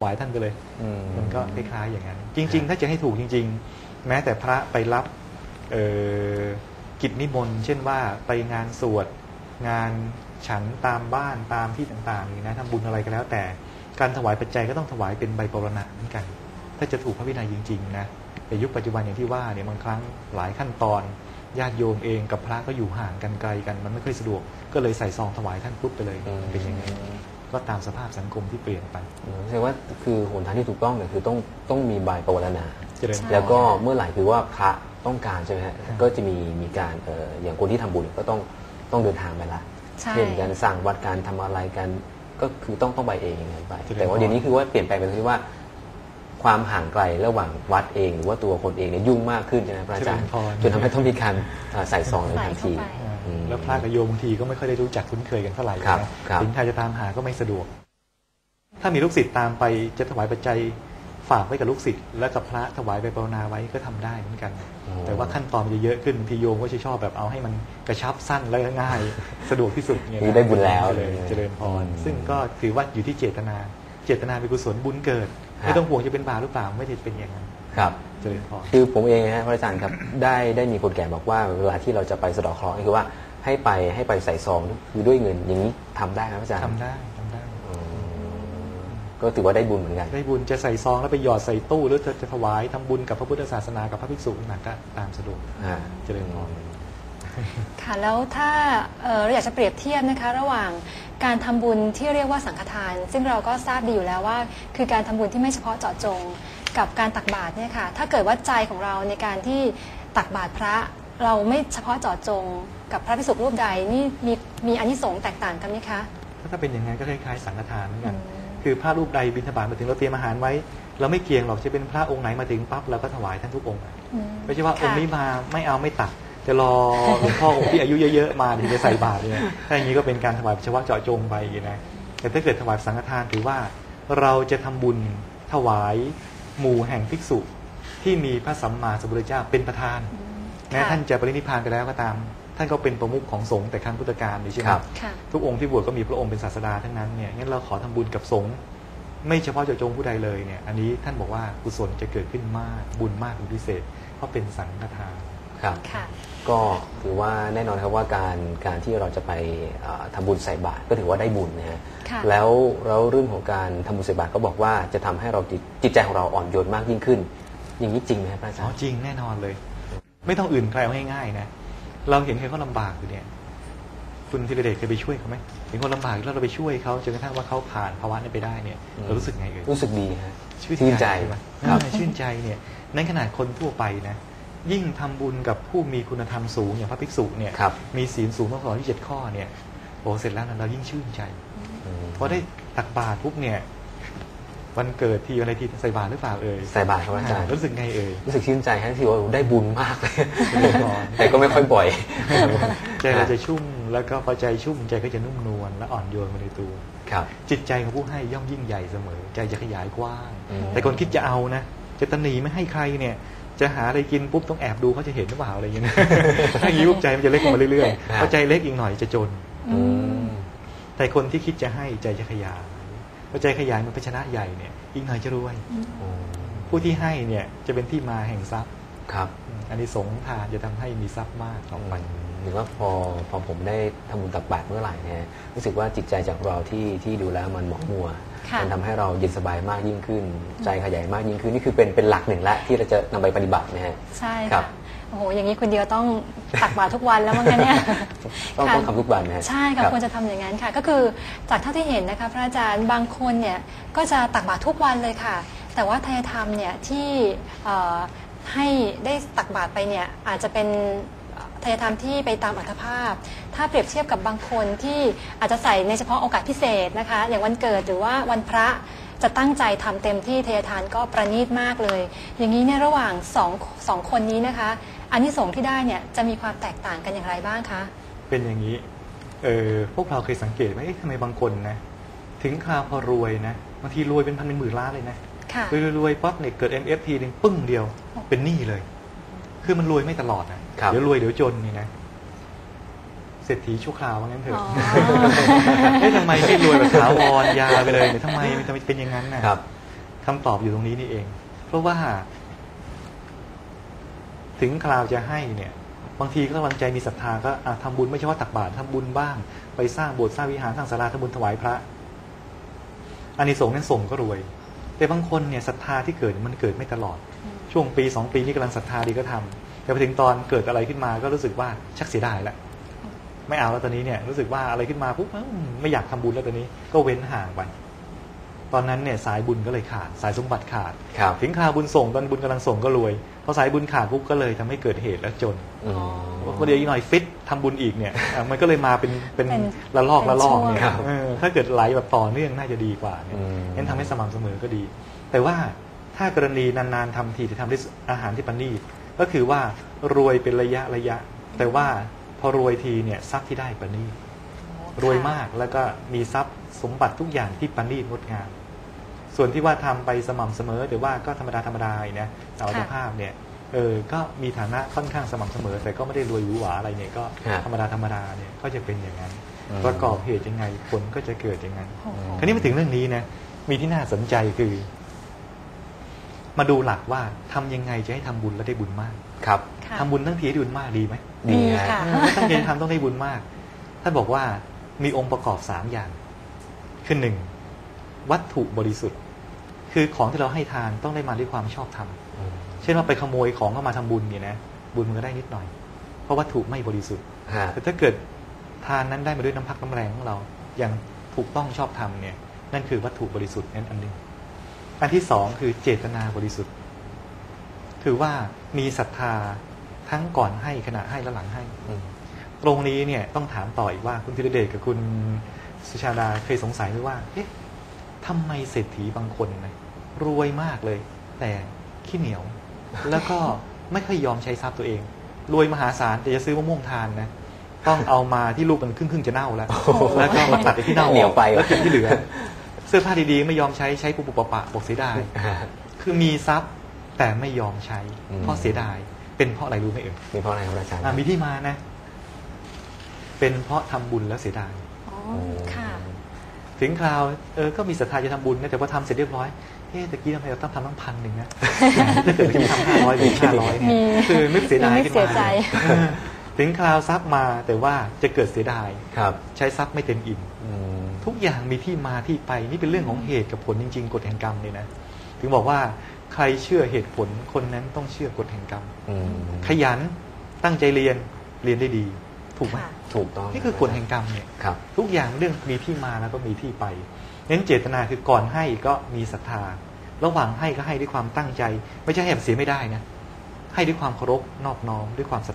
ถวายท่านไปเลยอืมมันก็คล้ายๆอย่างนั้น จริง ๆ ถ้าจะให้ถูกจริง ๆ แม้แต่พระไปรับเอ่อกิจนิมนต์เช่นว่าไปงานสวดงานฉันตามบ้านตามที่ต่างๆนี่นะทำบุญอะไรก็แล้ว แต่การถวายปัจจัยก็ต้องถวายเป็นใบปรณะเหมือนกัน ถ้าจะถูกพระวินัยจริงๆนะแต่ยุคปัจจุบันอย่างที่ว่าเนี่ยบางครั้งหลายขั้นตอนญาติโยมเองกับพระก็อยู่ห่างกันไกลกัน มันไม่ค่อยสะดวกก็เลยใส่ซองถวายท่านปุ๊บไปเลยอืมเป็นอย่างนี้น ก็ตามสภาพสังคมที่เปลี่ยนไปอืมแสดงว่าคือหนทางที่ถูกต้องเนี่ยคือต้องต้องมีใบปวารณาเจริญพรแล้วก็เมื่อไหร่คือว่าพระต้องการใช่ไหมฮะครับก็จะมีมีการเอ่ออย่างคนที่ทำบุญก็ต้องต้องเดินทางไปละใช่เช่นการสร้างวัดการทำอะไรกันก็คือต้องต้องไปเองอย่างนั้นไปเจริญพรแต่ว่าเดี๋ยวนี้คือว่าเปลี่ยนแปลงไปที่ว่าความห่างไกลระหว่างวัดเองหรือว่าตัวคนเองเนี่ยยุ่งมากขึ้นใช่ไหมพระอาจารย์เจริญพรจนทำให้ต้องมีการเอ่อใส่ซองในใส่ทันเข้าทีไปอ่าอืม แล้วพระกับโยมบางทีก็ไม่ค่อยได้รู้จักคุ้นเคยกันเท่าไหร่ครับนะครับถึงใครจะตามหาก็ไม่สะดวก ถ้ามีลูกศิษย์ตามไปจะถวายปัจจัยฝากไว้กับลูกศิษย์แล้วกับพระถวายไปปรณาไว้ก็ทำได้เหมือนกันอ๋อแต่ว่าขั้นตอนมันจะเยอะขึ้นบางทีโยมก็จะชอบแบบเอาให้มันกระชับสั้นและง่าย สะดวกที่สุดเนี่ยคือนะได้บุญแล้วเลยเจริญพรอืมซึ่งก็ถือว่าอยู่ที่เจตนา เจตนาเป็นกุศลบุญเกิดครับไม่ต้องห่วงจะเป็นบาปหรือเปล่าไม่ได้เป็นอย่างนั้น ครับเจริญพรคือผมเองนะฮะพระอาจารย์ครับ ได้ได้มีคนแก่บอกว่าเวลาที่เราจะไปสะเดาะเคราะห์นี่คือว่าให้ไปให้ไปใส่ซองคือด้วยเงินอย่างนี้ทำได้ไหมพระอาจารย์ทำได้ทำได้ อืมก็ถือว่าได้บุญเหมือนกัน ได้บุญจะใส่ซองแล้วไปหยอดใส่ตู้ หรือจะจะถวายทำบุญกับพระพุทธศาสนากับพระภิกษุหนักก็ตามสะดวก อ่าเจริญพร ค่ะแล้วถ้าเอ่อเราอยากจะเปรียบเทียบนะคะ ระหว่างการทำบุญที่เรียกว่าสังฆทาน ซึ่งเราก็ทราบดีอยู่แล้วว่า คือการทำบุญที่ไม่เฉพาะเจาะจง กับการตักบาตรเนี่ยค่ะ ถ้าเกิดว่าใจของเราในการที่ตักบาตรพระ เราไม่เฉพาะเจาะจงกับพระภิกษุรูปใดนี่มีมีอานิสงส์แตกต่างกันไหมคะถ้าเป็นอย่างนั้นก็คล้ายๆสังฆทานเหมือนกันอืมคือพระรูปใดบิณฑบาตมาถึงเราเตรียมอาหารไว้ เราไม่เกี่ยงหรอกจะเป็นพระองค์ไหนมาถึงปั๊บเราก็ถวายท่านทุกองค์อืมไม่ใช่ว่าค่ะองค์นี้มาไม่เอาไม่ตักจะรอหลวงพ่อองค์ที่อายุเยอะๆมาถึงจะใส่บาตรเนี่ยถ้าอย่างนี้ก็เป็นการถวายเฉพาะเจาะจงไปอย่างนี้นะแต่ถ้าเกิดถวายสังฆทานถือว่าเราจะทำบุญถวาย หมู่แห่งภิกษุที่มีพระสัมมาสัมพุทธเจ้าเป็นประธานอืมแม้ค่ะท่านจะปรินิพพานไปแล้วก็ตาม ท่านก็เป็นประมุขของสงฆ์แต่ครั้งพุทธกาลนี่ใช่ไหมครับค่ะทุกองค์ที่บวชก็มีพระองค์เป็นศาสดาทั้งนั้นเนี่ยงั้นเราขอทำบุญกับสงฆ์ไม่เฉพาะเจาะจงผู้ใดเลยเนี่ยอันนี้ท่านบอกว่ากุศลจะเกิดขึ้นมากบุญมากเป็นพิเศษ เพราะเป็นสังฆทาน ครับค่ะ ก็ถือว่าแน่นอนครับว่าการการที่เราจะไปเอ่อทำบุญใส่บาตรก็ถือว่าได้บุญนะฮะค่ะแล้วแล้วเรื่องของการทำบุญใส่บาตรก็บอกว่าจะทำให้เราจิตจิตใจของเราอ่อนโยนมากยิ่งขึ้น อย่างนี้จริงไหมครับพระอาจาอ๋รอย์จริงแน่นอนเลย ไม่ต้องอื่นใครเอาง่ายๆนะ เราเห็นใครเขาลำบากอยู่เนี่ย คุณธีรเดชเคยไปช่วยเขาไหมเห็นคนลำบากแล้วเราไปช่วยเขาจนกระทั่งว่าเขาผ่านภาวะนี้ไปได้เนี่ยเรารู้สึกไงเอ่ยรู้สึกดีฮะชื่นชื่นใจใช่ไหมครับ อ่าชื่นใจเนี่ยในขนาดคนทั่วไปนะ ยิ่งทำบุญกับผู้มีคุณธรรมสูงอย่างพระภิกษุเนี่ยครับมีศีลสูงมากกว่าที่เจ็ดข้อเนี่ยโอ้เสร็จแล้วนะเรายิ่งชื่นใจอืมพอได้ตักบาตรปุ๊บเนี่ยวันเกิดทีอะไรทีใส่บาตรหรือเปล่าเอ่ยใส่บาตรครับอาจารย์รู้สึกไงเอ่ยรู้สึกชื่นใจฮะที่ว่าได้บุญมากเลยเจริญพรแต่ก็ไม่ค่อยบ่อยใจเราจะชุ่มแล้วก็พอใจชุ่มใจก็จะนุ่มนวลและอ่อนโยนมาในตัวครับ จิตใจของผู้ให้ย่อมยิ่งใหญ่เสมอ ใจจะขยายกว้างอืมแต่คนคิดจะเอานะจะตะหนีไม่ให้ใครเนี่ย จะหาอะไรกินปุ๊บต้องแอบดูเขาจะเห็นหรือเปล่าอะไรอย่างเงี้ยนะถ้าอย่างนี้ปุ๊บใจมันจะเล็กลงมาเรื่อยๆพอใจเล็กอีกหน่อยจะจนอืมแต่คนที่คิดจะให้ใจจะขยายพอใจขยายมันเป็นชนะใหญ่เนี่ยอีกหน่อยจะรวยผู้ที่ให้เนี่ยจะเป็นที่มาแห่งทรัพย์ครับอืมอันนี้สงส์ทานจะทำให้มีทรัพย์มากต่อไปหรือว่าพอพอผมได้ทำบุญตักบาตรเมื่อไหร่เนี่ยรู้สึกว่าจิตใจจากเราที่ที่ดูแล้วมันหมองมัว ค่ะมัทำให้เราเย็นสบายมากยิ่งขึ้น ใจขยายมากยิ่งขึ้นนี่คือเป็นเป็นหลักหนึ่งละที่เราจะนำไปปฏิบัตินะฮะใช่ครัค่ะบโอ้โห อย่างนี้คนเดียวต้องตักบาตรทุกวันแล้วมั้งคะเนี่ยต้องค่ะต้องทำทุกวันนะฮะใช่ค่ะรับควรจะทำอย่างนั้นค่ะ ก็คือจากเท่าที่เห็นนะคะพระอาจารย์บางคนเนี่ยก็จะตักบาตรทุกวันเลยค่ะ แต่ว่าทายธรรมเนี่ยที่เอ่อให้ได้ตักบาตรไปเนี่ยอาจจะเป็น ทายธรรมที่ไปตามอัตภาพ ถ้าเปรียบเทียบกับบางคนที่อาจจะใส่ในเฉพาะโอกาสพิเศษนะคะ อย่างวันเกิดหรือว่าวันพระจะตั้งใจทำเต็มที่เทยทานก็ประณีตมากเลย อย่างนี้เนี่ยระหว่างสองสองคนนี้นะคะอันที่สงส์ที่ได้เนี่ยจะมีความแตกต่างกันอย่างไรบ้างคะ เป็นอย่างนี้เออพวกเราเคยสังเกตไหมเอ๊ะทำไมบางคนนะถึงคราวพอรวยนะบางทีรวยเป็นพันเป็นหมื่นล้านเลยนะค่ะรวยรวยรวยปั๊บเนี่ยเกิด MF ทีหนึ่งปึ้งเดียวเป็นหนี้เลย คือมันรวยไม่ตลอดนะครับเดี๋ยวรวยเดี๋ยวจนนี่นะเศรษฐีชั่วคราวว่างั้นเถอ๋อะอเอ๊ะทำไมไม่รวยแบบถาวรยาวไปเลยเนี่ยทำไมทำไมเป็นอย่างนั้นน่ะครับคำตอบอยู่ตรงนี้นี่เอง เพราะว่า ถึงคราวจะให้เนี่ย บางทีก็กำลังใจมีศรัทธาก็อะทำบุญไม่ใช่ว่าตักบาตรทำบุญบ้าง ไปสร้างโบสถ์สร้างวิหารสร้างศาลาทำบุญถวายพระอานิสงส์นั้นส่งก็รวย แต่บางคนเนี่ยศรัทธาที่เกิดมันเกิดไม่ตลอด ช่วงปีสองปีนี่กำลังศรัทธาดีก็ทำแต่พอถึงตอนเกิดอะไรขึ้นมาก็รู้สึกว่าชักเสียดายแล้วไม่เอาแล้วตอนนี้เนี่ยรู้สึกว่าอะไรขึ้นมาปุ๊บอืมไม่อยากทำบุญแล้วตอนนี้ก็เว้นห่างไปตอนนั้นเนี่ยสายบุญก็เลยขาดสายสมบัติขาดครับถึงคราวบุญส่งตอนบุญกำลังส่งก็รวยพอสายบุญขาดปุ๊บก็เลยทำให้เกิดเหตุและจนอืมพอเดี๋ยวอีกหน่อยฟิตทำบุญอีกเนี่ยอะมันก็เลยมาเป็นเป็นเป็นละลอกละลอกเนี่ยครับเออถ้าเกิดไหลแบบต่อเนื่องน่าจะดีกว่าเนี่ยอืมงั้นทำให้สม่ำเสมอก็ดี แต่ว่า ถ้ากรณีนานๆทำทีจะทำด้วยอาหารที่ประณีตก็คือว่ารวยเป็นระยะระยะ แต่ว่าพอรวยทีเนี่ยทรัพย์ที่ได้ประณีตรวยมากแล้วก็มีทรัพย์สมบัติทุกอย่างที่ประณีตงดงาม ส่วนที่ว่าทำไปสม่ำเสมอแต่ว่าก็ธรรมดาธรรมดาอย่างนะสาวภาพเนี่ยเออก็มีฐานะค่อนข้างสม่ำเสมอ แต่ก็ไม่ได้รวยหวือหวาอะไรเนี่ยก็ฮะธรรมดาธรรมดาเนี่ยก็จะเป็นอย่างนั้นอืมประกอบเหตุยังไงผลก็จะเกิดอย่างนั้นโอ้โหคราวนี้มาถึงเรื่องนี้นะมีที่น่าสนใจคือ มาดูหลักว่าทำยังไงจะให้ทำบุญแล้วได้บุญมากครับค่ะทำบุญทั้งทีได้บุญมากดีไหมดีดีฮะค่ะเออตั้งใจทำต้องได้บุญมากท่านบอกว่ามีองค์ประกอบสามอย่างคือหนึ่งวัตถุบริสุทธิ์ คือของที่เราให้ทานต้องได้มาด้วยความชอบธรรมอืมเช่นว่าไปขโมยของเข้ามาทำบุญเนี่ยนะบุญมันก็ได้นิดหน่อย เพราะวัตถุไม่บริสุทธิ์ฮะแต่ถ้าเกิดทานนั้นได้มาด้วยน้ำพักน้ำแรงของเราอย่างถูกต้องชอบธรรมเนี่ยนั่นคือวัตถุบริสุทธิ์นั่นอันหนึ่ง อันที่สองคือเจตนาบริสุทธิ์ คือว่ามีศรัทธาทั้งก่อนให้ขณะให้และหลังให้อืมตรงนี้เนี่ยต้องถามต่ออีกว่า คุณธีรเดชกับคุณสุชาดาเคยสงสัยไหมว่า เอ๊ะทำไมเศรษฐีบางคนนะรวยมากเลย แต่ขี้เหนียว แล้วก็ไม่ค่อยยอมใช้ทรัพย์ตัวเอง รวยมหาศาลแต่จะซื้อมะม่วงทานนะต้องเอามาที่ลูกมันครึ่งครึ่งๆจะเน่าแล้ว แล้วก็มาตัดไอ้ที่เน่าออกเหนียวไปแล้วเก็บที่เหลือ เสื้อผ้าดีๆ ไม่ยอมใช้ใช้ปุบปุบปะปะบอกเสียดายฮะคือมีทรัพย์แต่ไม่ยอมใช้อืมเพราะเสียดาย เป็นเพราะอะไรรู้ไหมเอ่ยมีเพราะอะไรครับอาจารย์อะมีที่มานะ เป็นเพราะทำบุญแล้วเสียดายอ๋อค่ะถึงคราวเออก็มีศรัทธาจะทำบุญนะแต่พอทำเสร็จเรียบร้อยเอ๊ะตะกี้ทำไมเราต้องทำตั้งพันหนึ่งนะถ้าเกิดเมื่อกี้ทำห้าร้อยหรือห้าร้อยเนี่ยมีคือนึกเสียดายมีขึ้นเสีมายใจเออถึงคราวทรัพย์มาแต่ว่าจะเกิดเสียดายครับ ใช้ทรัพย์ไม่เต็มอิ่มอืม ทุกอย่างมีที่มาที่ไปนี่เป็นเรื่องของเหตุกับผลจริง ๆ กฎแห่งกรรมเลยนะถึงบอกว่าใครเชื่อเหตุผลคนนั้นต้องเชื่อกฎแห่งกรรมอืมขยันตั้งใจเรียนเรียนได้ดี ถูกไหมค่ะถูกต้องนี่คือกฎแห่งกรรมเนี่ยครับทุกอย่างเรื่องมีที่มาแล้วก็มีที่ไปเน้นเจตนาคือก่อนให้ก็มีศรัทธา ระหว่างให้ก็ให้ด้วยความตั้งใจ ไม่ใช่ให้แบบเสียไม่ได้นะให้ด้วยความเคารพนอบน้อมด้วยความศรัทธา